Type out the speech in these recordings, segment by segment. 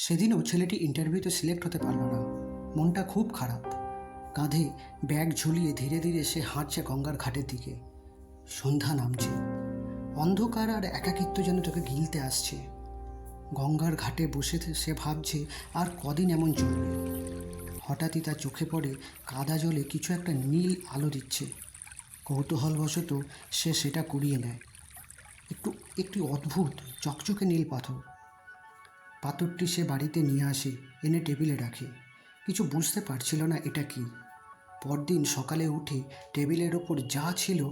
সেদিনও ছেলেটি ইন্টারভিউতে সিলেক্ট হতে পারল না। মনটা খুব খারাপ। কাঁধে ব্যাগ ঝুলিয়ে ধীরে ধীরে সে হাঁটছে গঙ্গার ঘাটের দিকে। সন্ধ্যা নামছে। অন্ধকার আর একাকিত্ব যেন তোকে গিলতে আসছে। গঙ্গার ঘাটে বসে সে ভাবছে, আর কদিন এমন চলবে? হঠাৎই তার চোখে পড়ে কাদা জলে কিছু একটা নীল আলো দিচ্ছে। কৌতূহলবশত সে সেটা কুড়িয়ে নেয়। একটু একটি অদ্ভুত, চকচকে নীল পাথর। পাথরটি সে বাড়িতে নিয়ে আসে, এনে টেবিলে রাখে। কিছু বুঝতে পারছিল না এটা কি। পরদিন সকালে উঠে টেবিলের ওপর যা ছিল,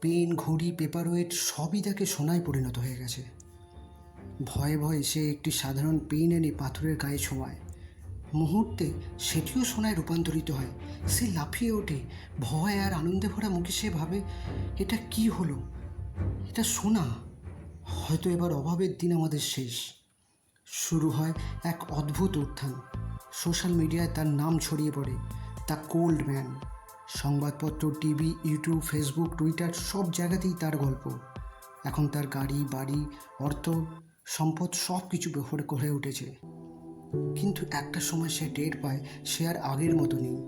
পেন, ঘড়ি পেপার ওয়েট সবই তাকে সোনায় পরিণত হয়ে গেছে। ভয়ে ভয়ে সে একটি সাধারণ পেন এনে পাথরের গায়ে ছোঁয়ায়। মুহূর্তে সেটিও সোনায় রূপান্তরিত হয়। সে লাফিয়ে ওঠে, ভয় আর আনন্দে ভরা মুখে সে ভাবে, এটা কি হলো? এটা সোনা? হয়তো এবার অভাবের দিন আমাদের শেষ। শুরু হয় এক অদ্ভুত উত্থান। সোশ্যাল মিডিয়ায় তার নাম ছড়িয়ে পড়ে দ্য কোল্ড ম্যান সংবাদপত্র, টিভি, ইউটিউব, ফেসবুক, টুইটার সব জায়গাতেই তার গল্প। এখন তার গাড়ি, বাড়ি, অর্থ, সম্পদ সব কিছু বেহরে করে উঠেছে। কিন্তু একটা সময় সে টের পায় সে আর আগের মতো নেই।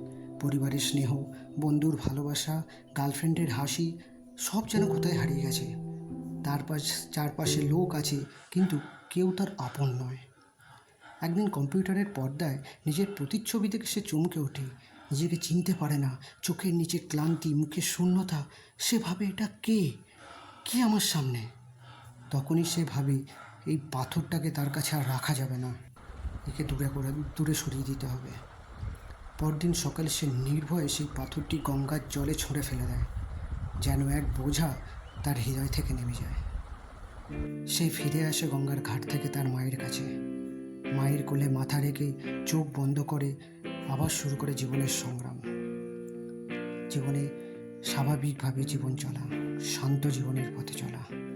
পরিবারের স্নেহ, বন্ধুর ভালোবাসা, গার্লফ্রেন্ডের হাসি সব যেন কোথায় হারিয়ে গেছে। তার পাশ, চারপাশে লোক আছে, কিন্তু কেউ তার আপন নয়। একদিন কম্পিউটারের পর্দায় নিজের প্রতিচ্ছবি দেখে সে চমকে ওঠে। নিজেকে চিনতে পারে না, চোখের নিচে ক্লান্তি মুখে শূন্যতা। সে ভাবে, এটা কে? কে আমার সামনে? তখনই সে ভাবে, এই পাথরটাকে তার কাছে আর রাখা যাবে না। একে দূরে করে, দূরে সরিয়ে দিতে হবে। পরদিন সকালে সে নির্ভয়ে সেই পাথরটি গঙ্গার জলে ছড়ে ফেলে দেয়, যেন এক বোঝা তার হৃদয় থেকে নেমে যায়। সে ফিরে আসে গঙ্গার ঘাট থেকে তার মায়ের কাছে। মায়ের কোলে মাথা রেখে চোখ বন্ধ করে আবার শুরু করে জীবনের সংগ্রাম। জীবনে স্বাভাবিকভাবে জীবন চলা, শান্ত জীবনের পথে চলা।